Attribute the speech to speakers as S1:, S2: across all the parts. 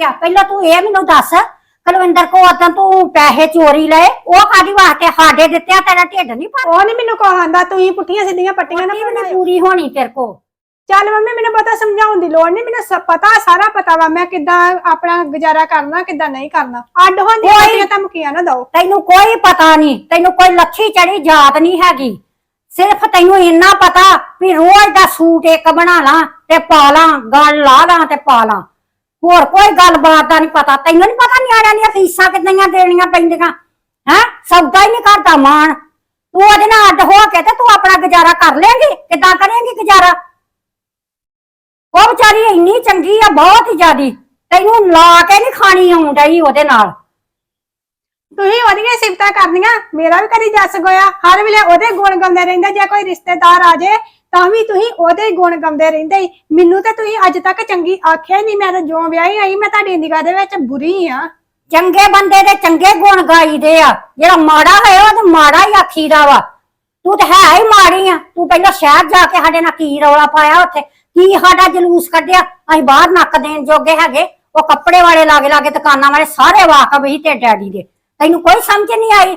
S1: ਆ? ਪਹਿਲਾਂ ਤੂੰ ਇਹ ਮੈਨੂੰ ਦੱਸ ਕੁਲਵਿੰਦਰ ਕੋ ਉਦੋਂ ਤੂੰ ਪੈਸੇ ਚੋਰੀ ਲਏ? ਉਹ ਕਾਦੀ ਵਾਸਤੇ ਸਾਡੇ ਦਿੱਤੇ ਆ ਤੇਰਾ ਢਿੱਡ ਨਹੀਂ ਭਰ
S2: ਉਹ ਨਹੀਂ ਮੈਨੂੰ ਕੋ ਆਂਦਾ? ਤੂੰ ਹੀ ਪੁੱਠੀਆਂ ਸਿੱਧੀਆਂ ਪੱਟੀਆਂ ਨਾ
S1: ਪੱਟੀ ਵੀ ਨੀ
S2: ਬਣਾਇਓ।
S1: ਪੂਰੀ ਹੋਣੀ ਤੇਰੇ ਕੋ।
S2: ਚੱਲ ਮੰਮੀ ਮੈਨੂੰ ਪਤਾ ਸਮਝਾਉਣ ਦੀ ਲੋੜ ਨਹੀਂ ਮੈਨੂੰ ਸਭ ਪਤਾ ਸਾਰਾ ਪਤਾ ਵਾ। ਮੈਂ ਕਿੱਦਾਂ ਆਪਣਾ ਗੁਜ਼ਾਰਾ ਕਰਨਾ ਕਿੱਦਾਂ ਨਹੀਂ ਕਰਨਾ। ਅੱਡ ਹੋਣ ਦੀਆਂ
S1: ਕੋਈ-
S2: ਪੱਟੀਆਂ ਧਮਕੀਆਂ ਨਾ ਦਓ।
S1: ਤੈਨੂੰ ਕੋਈ ਪਤਾ ਨਹੀਂ ਤੈਨੂੰ ਕੋਈ ਲੱਖੀ ਚੜੀ ਯਾਦ ਨਹੀਂ ਹੈਗੀ। ਸਿਰਫ ਤੈਨੂੰ ਇੰਨਾ ਪਤਾ ਵੀ ਰੋਜ਼ ਦਾ ਸੂਟ ਇੱਕ ਬਣਾ ਲਾਂ ਤੇ ਪਾ ਲਾਂ ਗਲ ਲਾ ਲਾਂ ਤੇ ਪਾ ਲਾਂ। ਹੋਰ ਕੋਈ ਗੱਲਬਾਤ ਦਾ ਨਹੀਂ ਪਤਾ। ਤੈਨੂੰ ਨਹੀਂ ਪਤਾ ਨਿਆਣਿਆਂ ਦੀਆਂ ਫੀਸਾਂ ਕਿੰਨੀਆਂ ਦੇਣੀਆਂ ਪੈਂਦੀਆਂ? ਹੈ? ਸੌਦਾ ਹੀ ਨਹੀਂ ਕਰਦਾ ਮਾਣ। ਤੂੰ ਉਹਦੇ ਨਾਲ ਅੱਡ ਹੋ ਕੇ ਤੇ ਤੂੰ ਆਪਣਾ ਗੁਜ਼ਾਰਾ ਕਰ ਲੇਂਗੀ? ਕਿੱਦਾਂ ਕਰੇਂਗੀ ਗੁਜ਼ਾਰਾ? ਉਹ ਵਿਚਾਰੀ ਇੰਨੀ ਚੰਗੀ ਆ, ਬਹੁਤ ਹੀ ਜ਼ਿਆਦੀ। ਤੈਨੂੰ ਲਾ ਕੇ ਨਹੀਂ ਖਾਣੀ ਆਉਂਦੀ ਉਹਦੇ ਨਾਲ।
S2: ਤੁਸੀਂ ਉਹਦੀਆਂ ਸਿਫਤਾਂ ਕਰਨੀਆਂ, ਮੇਰਾ ਵੀ ਕਦੀ ਜੱਸ ਗੋਇਆ। ਹਰ ਵੇਲੇ ਉਹਦੇ ਗੁਣ ਗਾਉਂਦੇ ਰਹਿੰਦਾ, ਜੇ ਕੋਈ ਰਿਸ਼ਤੇਦਾਰ ਆ ਜੇ ਤਾਂ ਵੀ ਤੁਸੀਂ ਉਹਦੇ ਹੀ ਗੁਣ ਗਾਉਂਦੇ ਰਹਿੰਦੇ ਹੀ ਮੈਨੂੰ ਤੇ ਤੁਸੀਂ ਅੱਜ ਤੱਕ ਚੰਗੀ ਆਖਿਆ ਹੀ ਨਹੀਂ। ਮੈਂ ਤਾਂ ਜੋ ਵਿਆਹੀ ਆਈ, ਮੈਂ ਤੁਹਾਡੀ ਨਿਗਾਹ ਦੇ ਵਿੱਚ ਬੁਰੀ ਆ।
S1: ਚੰਗੇ ਬੰਦੇ ਦੇ ਚੰਗੇ ਗੁਣ ਗਾਈਦੇ ਆ। ਜਿਹੜਾ ਮਾੜਾ ਹੋਇਆ, ਉਹ ਤੇ ਮਾੜਾ ਹੀ ਆਖੀਦਾ ਵਾ। ਤੂੰ ਤੇ ਹੈ ਹੀ ਮਾੜੀ ਆ। ਤੂੰ ਪਹਿਲਾਂ ਸ਼ਹਿਰ ਜਾ ਕੇ ਸਾਡੇ ਨਾਲ ਕੀ ਰੌਲਾ ਪਾਇਆ ਉੱਥੇ? ਕੀ ਸਾਡਾ ਜਲੂਸ ਕੱਢਿਆ? ਅਸੀਂ ਬਾਹਰ ਨੱਕ ਦੇਣ ਜੋਗੇ ਹੈਗੇ। ਉਹ ਕੱਪੜੇ ਵਾਲੇ ਲਾਗੇ ਲਾਗੇ ਦੁਕਾਨਾਂ ਵਾਲੇ ਸਾਰੇ ਵਾਕਬ ਹੀ ਤੇ ਡੈਡੀ ਦੇ। ਤੈਨੂੰ ਕੋਈ ਸਮਝ ਨਹੀਂ ਆਈ?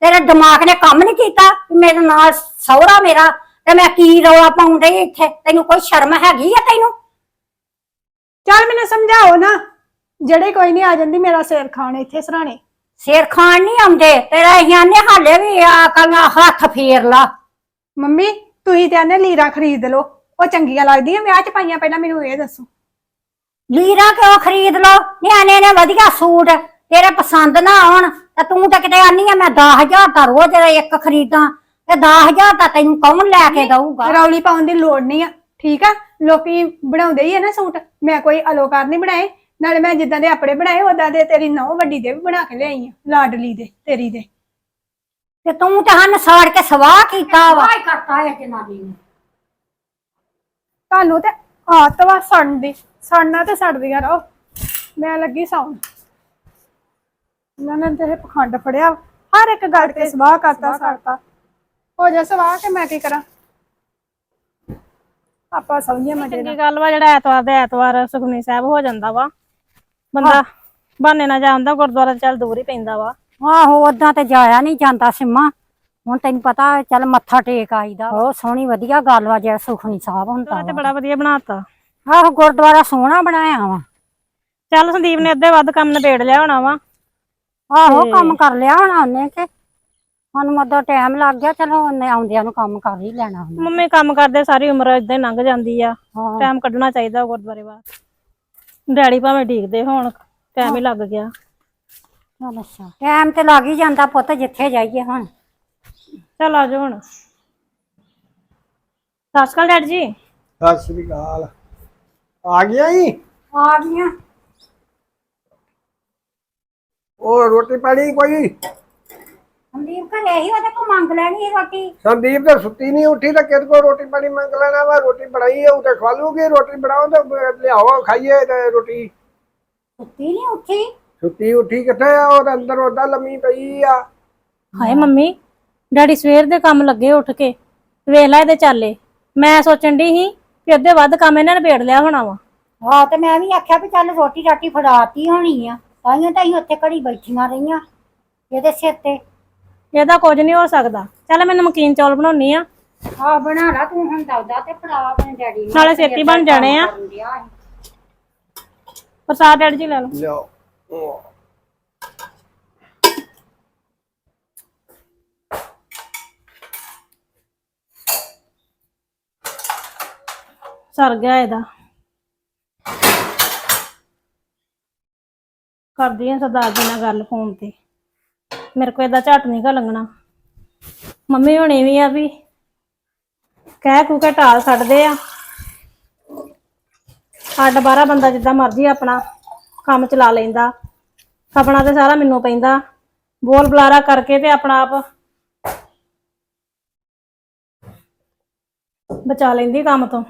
S1: ਤੇਰੇ ਦਿਮਾਗ ਨੇ ਕੰਮ ਨਹੀਂ ਕੀਤਾ? ਵੀ ਮੇਰੇ ਨਾਲ ਸਹੁਰਾ ਮੇਰਾ। ਤੇ ਮੈਂ ਕੀ ਰੌਲਾ ਪਾਉਂਦੇ ਇੱਥੇ? ਤੈਨੂੰ ਕੋਈ ਸ਼ਰਮ ਹੈਗੀ ਆ ਤੈਨੂੰ?
S2: ਚੱਲ ਮੈਨੂੰ ਸਮਝਾਓ ਨਾ। ਜਿਹੜੇ ਕੋਈ ਨਹੀਂ ਆ ਜਾਂਦੀ ਮੇਰਾ ਸਿਰ ਖਾਣ ਇੱਥੇ ਸਰਾਣੇ।
S1: ਸਿਰ ਖਾਣ ਨਹੀਂ ਆਉਂਦੇ ਤੇਰਾ ਇਹਾਂ ਨੇ ਹਾਲੇ ਵੀ ਆ ਕੰਗਾ ਹੱਥ ਫੇਰ ਲਾ।
S2: ਮੰਮੀ ਤੁਸੀਂ ਤੇ ਆਨੇ ਲੀਰਾ ਖਰੀਦ ਲਓ। ਉਹ ਚੰਗੀਆਂ ਲੱਗਦੀਆਂ ਵਿਆਹ ਚ ਪਾਈਆਂ ਪਹਿਲਾਂ ਮੈਨੂੰ ਇਹ ਦੱਸੋ।
S1: ਲੀਰਾ ਕਿਉਂ ਖਰੀਦ ਲੋ ਨਿਆਣੇ ਨੇ ਵਧੀਆ ਸੂਟ ਤੇਰੇ ਪਸੰਦ ਨਾ ਆਉਣ ਤੇ ਤੂੰ ਤਾਂ ਕਿਤੇ ਆਨੀ ਆ ਮੈਂ 10000 ਦਾ ਰੋਜ਼ ਇੱਕ ਖਰੀਦਾਂ। ਤੇ 10000 ਦਾ ਤੈਨੂੰ ਕੌਣ ਲੈ ਕੇ ਦਊਗਾ?
S2: ਰੌਲੀ ਪਾਉਣ ਦੀ ਲੋੜ ਨਹੀਂ ਆ ਠੀਕ ਆ? ਲੋਕੀ ਬਣਾਉਂਦੇ ਹੀ ਆ ਨਾ ਸੂਟ। ਮੈਂ ਕੋਈ ਅਲੋਕਾਰ ਨਹੀਂ ਬਣਾਏ ਨਾਲੇ ਮੈਂ ਜਿੱਦਾਂ ਦੇ ਆਪਣੇ ਬਣਾਏ ਉਦਾਂ ਦੇ ਤੇਰੀ ਨੌ ਵੱਡੀ ਦੇ ਵੀ ਬਣਾ ਕੇ ਲਿਆਈ ਆ ਲਾਡਲੀ ਦੇ ਤੇਰੀ ਦੇ।
S1: ਤੇ ਤੂੰ ਤਾਂ ਹਨ ਸਾੜ ਕੇ ਸਵਾਹ ਕੀਤਾ ਵਾ। ਹੀ ਕਰਤਾ ਹੈ ਜਨਾਨੀ ਨੇ।
S2: ਤੁਹਾਨੂੰ ਤੇ ਆਤਵਾ ਸੜਨ ਦੀ ਸੜਨਾ ਤੇ ਸੜਦੀਆਂ ਰਹੋ। ਮੈਂ ਲੱਗੀ ਸੌਣ। ਇਹਨਾਂ ਨੇ ਤੇ ਇਹ ਪਖੰਡ ਫੜਿਆ ਹਰ ਇੱਕ ਗੱਲ ਤੇ ਸਵਾਹ ਕਰਤਾ ਸੜਤਾ। ਹੋ ਜਾ ਸਵਾਹ ਕੇ ਮੈਂ ਕੀ ਕਰਾਂ? ਆਪਾਂ ਸਮਝੇ ਮਜੇ ਨਾਲ।
S3: ਚੰਗੀ ਗੱਲ ਵਾ ਜਿਹੜਾ ਐਤਵਾਰ ਦੇ ਐਤਵਾਰ ਸੁਖਮਨੀ ਸਾਹਿਬ ਹੋ ਜਾਂਦਾ ਵਾ। ਬੰਦਾ ਬਹਾਨੇ ਨਾਲ ਜਾਂਦਾ ਗੁਰਦੁਆਰਾ ਚੱਲ ਦੂਰ ਹੀ ਪੈਂਦਾ ਵਾ।
S1: ਆਹੋ ਓਦਾਂ ਤੇ ਜਾਇਆ ਨਹੀਂ ਜਾਂਦਾ ਸਿੰਮਾ। ਹੁਣ ਤੈਨੂੰ ਪਤਾ ਚੱਲ ਮੱਥਾ ਟੇਕ ਆਈਦਾ। ਬਹੁਤ ਸੋਹਣੀ ਵਧੀਆ ਗੱਲ ਵਾ ਜਿਹੜਾ ਸੁਖਨੀ ਸਾਹਿਬ ਹੁੰਦਾ
S3: ਤੇ
S1: ਵਾ।
S3: ਬੜਾ ਵਧੀਆ ਬਣਾਤਾ।
S1: ਆਹੋ ਗੁਰਦੁਆਰਾ ਸੋਹਣਾ ਬਣਾਇਆ ਵਾ।
S3: ਚੱਲ ਸੰਦੀਪ ਨੇ ਅੱਧੇ ਵੱਧ ਕੰਮ ਨਿਬੇੜ ਲਿਆ ਹੋਣਾ ਵਾ।
S1: ਆਹੋ ਕੰਮ ਕਰ ਲਿਆ ਹੋਣਾ ਉਹਨੇ ਕਿ ਸਾਨੂੰ ਮੱਦਾ ਟਾਈਮ ਲੱਗ ਗਿਆ ਚਲੋ ਉਹਨੇ ਆਉਂਦਿਆਂ ਨੂੰ ਕੰਮ ਕਰ ਹੀ ਲੈਣਾ ਉਹਨੇ
S3: ਮੰਮੀ ਕੰਮ ਕਰਦੇ ਸਾਰੀ ਉਮਰ ਇਦਾਂ ਹੀ ਲੰਘ ਜਾਂਦੀ ਆ।
S1: ਹਾਂ।
S3: ਟਾਈਮ ਕੱਢਣਾ ਚਾਹੀਦਾ ਗੁਰਦੁਆਰੇ ਬਾਅਦ ਡੈਡੀ ਭਾਵੇਂ ਡੀਕਦੇ ਹੋਣ ਟਾਈਮ ਹੀ ਲੱਗ ਗਿਆ।
S1: ਚੱਲ ਅੱਛਾ। ਟਾਈਮ ਤੇ ਲੱਗ ਹੀ ਜਾਂਦਾ ਪੁੱਤ ਜਿੱਥੇ ਜਾਈਏ ਹੁਣ।
S3: ਚੱਲ ਆ ਜਾਓ ਹੁਣ। ਸਤਿ ਸ਼੍ਰੀ ਅਕਾਲ ਡੈਡੀ ਜੀ।
S4: ਸਤਿ ਸ੍ਰੀ ਅਕਾਲ। ਆ ਗਿਆ ਹੀ
S1: ਆ ਗਈਆਂ।
S4: ਉਹ ਰੋਟੀ ਪਾਣੀ ਕੋਈ?
S1: ਸੰਦੀਪ ਘਰੇ ਹੀ ਉਹਦੇ ਕੋ ਮੰਗ ਲੈਣੀ ਸੀ ਰੋਟੀ?
S4: ਸੰਦੀਪ ਤਾਂ ਸੁੱਤੀ ਨਹੀਂ ਉੱਠੀ ਤਾਂ ਕਿਹਦੇ ਕੋ ਰੋਟੀ ਪਾਣੀ ਮੰਗ ਲੈਣਾ ਵਾ ਰੋਟੀ ਬਣਾਈ ਹੈ ਉਹ ਤੇ ਖਵਾ ਲੂਗੀ ਰੋਟੀ ਬਣਾਓ ਤਾਂ ਬ- ਲਿਆਓ ਖਾਈਏ ਤੇ ਰੋਟੀ।
S1: ਸੁੱਤੀ ਨਹੀਂ ਉੱਠੀ?
S4: ਸੁੱਤੀ ਉੱਠੀ ਕਿੱਥੇ ਆ ਉਹ ਤਾਂ ਅੰਦਰ ਉਹਦਾ ਲੰਮੀ ਪਈ ਆ।
S3: ਹਾਏ ਮੰਮੀ ਡੈਡੀ ਸਵੇਰ ਦੇ ਕੰਮ ਲੱਗੇ ਉੱਠ ਕੇ ਵੇਖ ਲੈ ਇਹਦੇ ਚਾਲੇ। ਮੈਂ ਸੋਚਣ ਦੀ ਸੀ ਕਿ ਅੱਧੇ ਵੱਧ ਕੰਮ ਇਹਨਾਂ ਨੇ ਨਿਬੇੜ ਲਿਆ ਹੋਣਾ ਵਾ।
S1: ਹਾਂ ਤੇ ਮੈਂ ਵੀ ਆਖਿਆ ਵੀ ਚੱਲ ਰੋਟੀ ਰਾਟੀ ਫੜਾਤੀ ਹੋਣੀ ਆ ਤਾਈਆਂ ਤਾਂ ਅਸੀਂ ਉੱਥੇ ਘੜੀ ਬੈਠੀਆਂ ਰਹੀਆਂ ਇਹਦੇ ਸਿਰ ਤੇ।
S3: ਇਹਦਾ ਕੁਝ ਨਹੀਂ ਹੋ ਸਕਦਾ। ਚੱਲ ਮੈਂ ਨਮਕੀਨ ਚੌਲ ਬਣਾਉਣੀ ਆ।
S1: ਆ ਬਣਾ ਲਾ ਤੂੰ ਹੁਣ ਦਵਦਾ ਤੇ ਫੜਾ ਆਪਣੇ ਡੈਡੀ ਨੂੰ
S3: ਨਾਲੇ ਛੇਤੀ ਬਣ ਜਾਣੇ ਆ। ਪ੍ਰਸਾਦ ਡੈਡੀ ਜੀ ਲੈ ਲਓ।
S4: ਲਿਆਓ। ਉਹ।
S3: ਸਰ ਗਿਆ ਇਹਦਾ। ਕਰਦੀ ਆ ਸਰਦਾਰ ਜੀ ਨਾਲ ਗੱਲ ਫੋਨ ਤੇ। ਮੇਰੇ ਕੋਲ ਇਹਦਾ ਝਟ ਨਹੀਂ ਗਾ ਲੰਘਣਾ। ਮੰਮੀ ਹੁਣੇ ਵੀ ਆ ਵੀ ਕਹਿ ਕੂ ਕੇ ਟਾਲ ਛੱਡਦੇ ਆ। ਅੱਡ ਬਾਰਾ ਬੰਦਾ ਜਿੱਦਾਂ ਮਰਜ਼ੀ ਆਪਣਾ ਕੰਮ ਚਲਾ ਲੈਂਦਾ। ਆਪਣਾ ਤੇ ਸਾਰਾ ਮੈਨੂੰ ਪੈਂਦਾ। ਬੋਲ ਬੁਲਾਰਾ ਕਰਕੇ ਤੇ ਆਪਣਾ ਆਪ ਬਚਾ ਲੈਂਦੀ ਕੰਮ ਤੋਂ।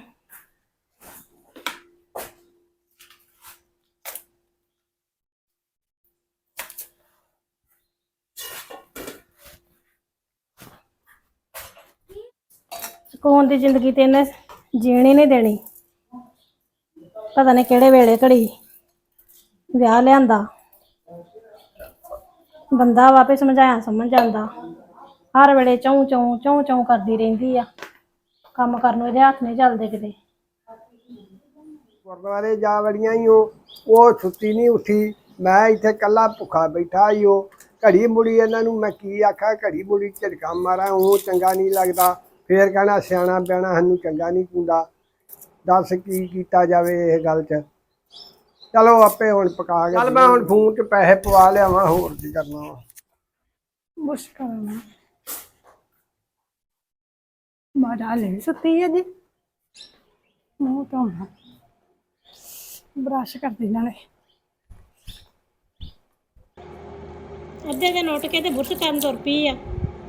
S3: ਸਕੂਨ ਦੀ ਜ਼ਿੰਦਗੀ ਤੇ ਇਹਨੇ ਜੀਣੀ ਨਹੀਂ ਦੇਣੀ? ਪਤਾ ਨਹੀਂ ਕਿਹੜੇ ਵੇਲੇ ਘੜੀ ਵਿਆਹ ਲਿਆਂਦਾ। ਬੰਦਾ ਵਾਪੇ ਸਮਝਾਇਆ, ਸਮਝ ਜਾਂਦਾ ਹਰ ਵੇਲੇ ਚੌਂ ਚੌਂ ਚੌਂ ਚੌਂ ਕਰਦੀ ਰਹਿੰਦੀ ਆ। ਕੰਮ ਕਰਨ ਨੂੰ ਇਹਦੇ ਹੱਥ ਨਹੀਂ ਚੱਲਦੇ ਕਿਤੇ।
S4: ਗੁਰਦੁਆਰੇ ਜਾ ਵੜੀਆਂ ਹੀ ਉਹ ਉਹ ਸੁੱਤੀ ਨਹੀਂ ਉੱਠੀ। ਮੈਂ ਇੱਥੇ ਕੱਲਾ ਭੁੱਖਾ ਬੈਠਾ ਹੀ ਉਹ ਘੜੀ ਮੁੜੀ ਇਹਨਾਂ ਨੂੰ ਮੈਂ ਕੀ ਆਖਾਂ, ਘੜੀ ਮੁੜੀ ਝਟਕਾ ਮਾਰਾਂ, ਉਹ ਚੰਗਾ ਨਹੀਂ ਲੱਗਦਾ। ਫੇਰ ਕਹਿਣਾ ਸਿਆਣਾ ਬਿਆਣਾ ਸਾਨੂੰ ਚੰਗਾ ਨਹੀਂ ਕੁੰਦਾ ਦੱਸ ਕੀ ਕੀਤਾ ਜਾਵੇ ਇਹ ਗੱਲ 'ਚ। ਚਲੋ ਆਪੇ ਹੁਣ ਪਕਾ ਕੇ ਚੱਲ ਮੈਂ ਹੁਣ ਫੋਨ 'ਚ ਪੈਸੇ ਪਵਾ ਲਿਆਵਾਂ ਹੋਰ ਕੀ ਕਰਨਾ ਵਾ।
S2: ਮੁਸ਼ਕਲ ਨਾ ਮਾੜਾ ਲੈ ਸੁੱਤੀ ਹੈ ਜੀ। ਮੂੰਹ ਧੋਣਾ। ਬ੍ਰਸ਼ ਕਰਦੀ ਨਾਲੇ।
S3: ਅੱਧੇ ਦਿਨ ਉੱਠ ਕੇ ਤੇ ਬੁਰਸ਼ ਕਰਨ ਤੁਰ ਪਈ ਆ।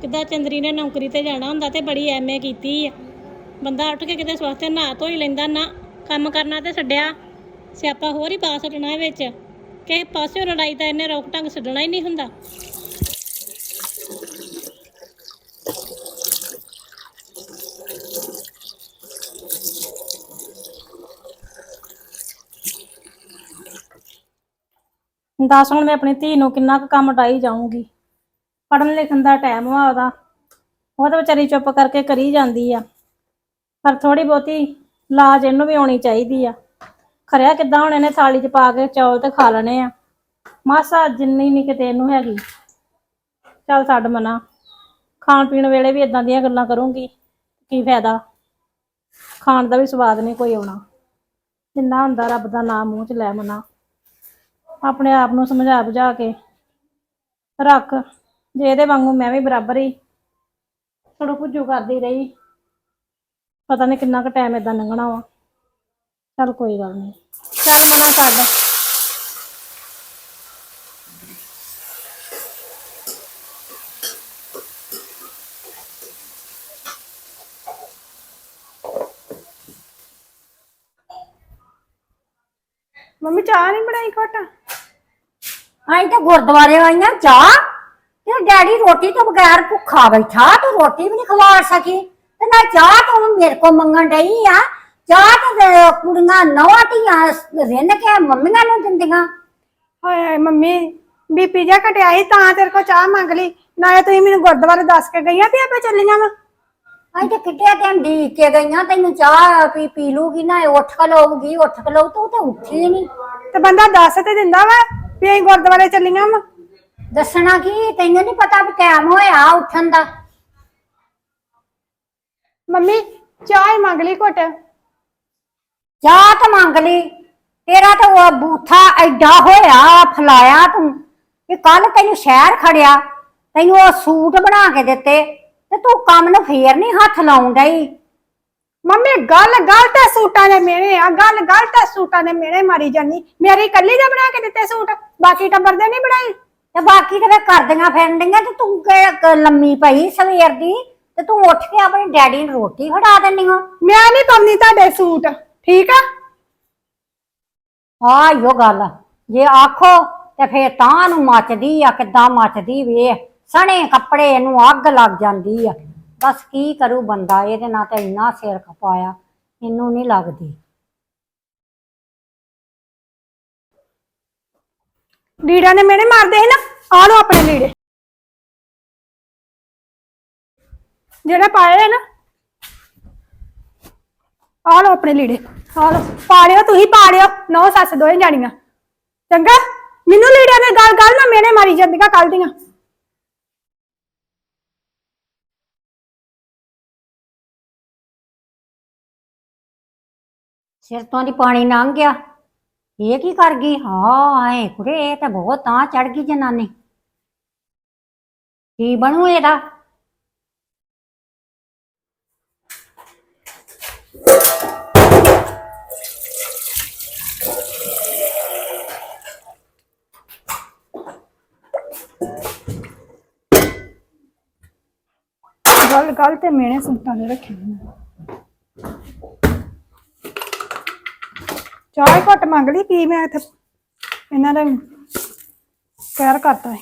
S3: ਕਿੱਦਾਂ ਚੰਦਰੀ ਨੇ ਨੌਕਰੀ ਤੇ ਜਾਣਾ ਹੁੰਦਾ ਤੇ ਬੜੀ ਐਮਏ ਕੀਤੀ ਆ। ਬੰਦਾ ਉੱਠ ਕੇ ਕਿਤੇ ਸਵਾਸਤੇ ਨਹਾ ਧੋ ਹੀ ਲੈਂਦਾ, ਨਾ ਕੰਮ ਕਰਨਾ ਤੇ ਛੱਡਿਆ। ਸਿਆਪਾ ਹੋਰ ਹੀ ਪਾ ਛੱਡਣਾ ਵਿੱਚ। ਕਿਸੇ ਪਾਸਿਓਂ ਲੜਾਈ ਤਾਂ ਇਹਨੇ ਰੋਕ ਢੰਗ ਛੱਡਣਾ ਹੀ ਨਹੀਂ ਹੁੰਦਾ। ਦੱਸ ਹੁਣ ਮੈਂ ਆਪਣੀ ਧੀ ਨੂੰ ਕਿੰਨਾ ਕੁ ਕੰਮ ਡਾਈ ਜਾਊਂਗੀ। ਪੜਨ ਲਿਖਣ ਦਾ ਟਾਈਮ ਵਾ ਉਹਦਾ। ਉਹ ਤਾਂ ਵਿਚਾਰੀ ਚੁੱਪ ਕਰਕੇ ਕਰੀ ਜਾਂਦੀ ਆ। ਪਰ ਥੋੜੀ ਬਹੁਤੀ ਲਾਜ ਇਹਨੂੰ ਵੀ ਆਉਣੀ ਚਾਹੀਦੀ ਆ। ਖਰਿਆ ਕਿੱਦਾਂ ਹੁਣ ਇਹਨੇ ਥਾਲੀ 'ਚ ਪਾ ਕੇ ਚੌਲ ਤੇ ਖਾ ਲੈਣੇ ਆ। ਮਾਸਾ, ਜਿੰਨੀ ਨਹੀਂ ਕਿਤੇ ਇਹਨੂੰ ਹੈਗੀ। ਚੱਲ ਛੱਡ ਮਨਾ। ਖਾਣ ਪੀਣ ਵੇਲੇ ਵੀ ਇਦਾਂ ਦੀਆਂ ਗੱਲਾਂ ਕਰੂੰਗੀ। ਕੀ ਫਾਇਦਾ? ਖਾਣ ਦਾ ਵੀ ਸਵਾਦ ਨਹੀਂ ਕੋਈ ਆਉਣਾ। ਜਿੰਨਾ ਹੁੰਦਾ ਰੱਬ ਦਾ ਨਾਮ ਮੂੰਹ 'ਚ ਲੈ ਮਨਾ। ਆਪਣੇ ਆਪ ਨੂੰ ਸਮਝਾ ਬੁਝਾ ਕੇ ਰੱਖ। ਜੇ ਇਹਦੇ ਵਾਂਗੂ ਮੈਂ ਵੀ ਬਰਾਬਰ ਹੀ ਥੋੜਾ ਭੁੱਜੂ ਕਰਦੀ ਰਹੀ ਪਤਾ ਨਹੀਂ ਕਿੰਨਾ ਕੁ ਟਾਈਮ ਇਦਾਂ ਲੰਘਣਾ ਵਾ। ਚੱਲ ਕੋਈ ਗੱਲ ਨਹੀਂ ਚੱਲ ਮਨਾ ਕਰ
S2: ਮੰਮੀ ਚਾਹ ਨਹੀਂ ਬਣਾਈ ਘਟ?
S1: ਅਸੀਂ ਤਾਂ ਗੁਰਦੁਆਰੇ ਆਈਆਂ ਚਾਹ? ਤੇ ਡੈਡੀ ਰੋਟੀ ਤੋਂ ਬਗੈਰ ਭੁੱਖਾ ਬੈਠਾ ਤੂੰ ਰੋਟੀ ਵੀ ਨਹੀਂ ਖਵਾ ਸਕੀ। ਤੇ ਨਾ ਚਾਹ ਤੂੰ ਮੇਰੇ ਕੋ ਮੰਗਣ ਡਈ ਆ। ਚਾਹ ਤੇ ਕੁੜੀਆਂ ਨਵਾਂ ਧੀਆਂ ਰਿੰਨ ਕੇ ਮੰਮੀਆਂ ਨੂੰ ਦਿੰਦੀਆਂ।
S2: ਹਾਏ ਹਾਏ ਮੰਮੀ ਬੀਪੀ ਜਾ ਘਟਿਆ ਸੀ ਤਾਂ ਤੇਰੇ ਕੋ ਚਾਹ ਮੰਗ ਲਈ। ਨਾਲੇ ਤੁਸੀਂ ਮੈਨੂੰ ਗੁਰਦੁਆਰੇ ਦੱਸ ਕੇ ਗਈਆਂ ਤੇ ਆਪੇ ਚੱਲੀਆਂ ਵਾ।
S1: ਅਸੀਂ ਤੇ ਕਿੱਡੇ ਦਿਨ ਢੀਕ ਕੇ ਗਈਆਂ ਤੈਨੂੰ ਚਾਹ ਪੀ ਪੀ ਲੂਗੀ ਨਾ ਉੱਠ ਖਲੋਗੀ ਉੱਠ ਖਲੋ ਤੂੰ ਤੇ ਉੱਠੀ ਨਹੀਂ
S2: ਤੇ ਬੰਦਾ ਦੱਸ ਤੇ ਦਿੰਦਾ ਵਾ ਵੀ ਅਸੀਂ ਗੁਰਦੁਆਰੇ ਚੱਲੀਆਂ ਵਾ।
S1: ਦੱਸਣਾ ਕੀ? ਤੈਨੂੰ ਨਹੀਂ ਪਤਾ ਵੀ ਟਾਈਮ ਹੋਇਆ ਉੱਠਣ ਦਾ?
S2: ਮੰਮੀ ਚਾਹ ਹੀ ਮੰਗ ਲਈ ਘੁੱਟ।
S1: ਚਾਹ ਤਾਂ ਮੰਗ ਲਈ। ਤੇਰਾ ਤਾਂ ਉਹ ਬੂਥਾ ਐਡਾ ਹੋਇਆ ਫਲਾਇਆ ਤੂੰ। ਕਿ ਕੱਲ ਤੈਨੂੰ ਸ਼ਹਿਰ ਖੜਿਆ ਤੈਨੂੰ ਉਹ ਸੂਟ ਬਣਾ ਕੇ ਦਿੱਤੇ ਤੇ ਤੂੰ ਕੰਮ ਨੂੰ ਫੇਰ ਨਹੀਂ ਹੱਥ ਲਾਉਣ ਡਈ।
S2: ਮੰਮੀ ਗੱਲ ਗੱਲ ਤੇ ਸੂਟਾਂ ਦੇ ਮੇਰੇ ਆ ਗੱਲ ਗੱਲ ਤੇ ਸੂਟਾਂ ਦੇ ਮੇਰੇ ਮਾਰੀ ਜਾਨੀ। ਮੇਰੀ ਕੱਲੀ ਦੇ ਬਣਾ ਕੇ ਦਿੱਤੇ ਸੂਟ ਬਾਕੀ ਟੱਬਰ ਦੇ ਨਹੀਂ ਬਣਾਏ।
S1: ਤੇ ਬਾਕੀ ਤੇ ਫੇਰ ਕਰਦੀਆਂ ਫਿਰਨ ਡਈਆਂ ਤੇ ਤੂੰ ਕਿ- ਕਿ ਲੰਮੀ ਪਈ ਸਵੇਰ ਦੀ ਤੇ ਤੂੰ ਉੱਠ ਕੇ ਆਪਣੇ ਡੈਡੀ ਨੂੰ ਰੋਟੀ ਫੜਾ ਦਿੰਨੀ ਹੋ
S2: ਮੈਂ ਨਹੀਂ ਪਾਉਂਦੀ ਤੁਹਾਡੇ ਸੂਟ ਠੀਕ ਆ?
S1: ਆ ਇਹੋ ਗੱਲ ਜੇ ਆਖੋ ਤੇ ਫੇਰ ਤਾਂ ਨੂੰ ਮੱਚਦੀ ਆ ਕਿੱਦਾਂ ਮੱਚਦੀ ਵੇ ਸਣੇ ਕੱਪੜੇ ਇਹਨੂੰ ਅੱਗ ਲੱਗ ਜਾਂਦੀ ਆ। ਬਸ ਕੀ ਕਰੂ ਬੰਦਾ ਇਹਦੇ ਨਾਲ ਤੇ ਇੰਨਾ ਸਿਰ ਖਪਾਇਆ ਇਹਨੂੰ ਨਹੀਂ ਲੱਗਦੀ।
S2: ਲੀੜਿਆਂ ਨੇ ਮੇਰੇ ਮਾਰਦੇ ਸੀ ਨਾ ਆ ਲਓ ਆਪਣੇ ਲੀੜੇ। ਜਿਹੜੇ ਪਾਏ ਆ ਨਾ ਆ ਲਓ ਆਪਣੇ ਲੀੜੇ ਆ ਪਾ ਲਿਓ ਤੁਸੀਂ ਪਾੜਿਓ। ਨੌ ਸੱਸ ਦੋਵੇਂ ਜਾਣੀਆਂ। ਚੰਗਾ? ਮੈਨੂੰ ਲੀੜਿਆਂ ਦੇ ਗੱਲ ਗੱਲ ਨਾ ਮੇਰੇ ਮਾਰੀ ਜਾਂਦੀਆਂ ਕੱਲ ਦੀਆਂ।
S1: ਸਿਰ ਤੋਂ ਦੀ ਪਾਣੀ ਲੰਘ ਗਿਆ। ਇਹ ਕੀ ਕਰ ਗਈ? ਹਾਂ ਕੁੜੇ, ਇਹ ਤਾਂ ਬਹੁਤ ਤਾਂ ਚੜ ਗਈ ਜਨਾਨੀ। ਕੀ ਬਣੂ ਇਹਦਾ?
S2: ਗੱਲ ਗੱਲ ਤੇ ਮੇਰੇ ਸੂਟਾਂ ਨੇ ਰੱਖੇ ਨੇ ਚਾਹ ਘੱਟ ਮੰਗ ਲਈ ਕੀ ਮੈਂ ਇੱਥੇ ਇਹਨਾਂ ਦਾ ਕਹਿਰ ਕਰਤਾ ਹੈ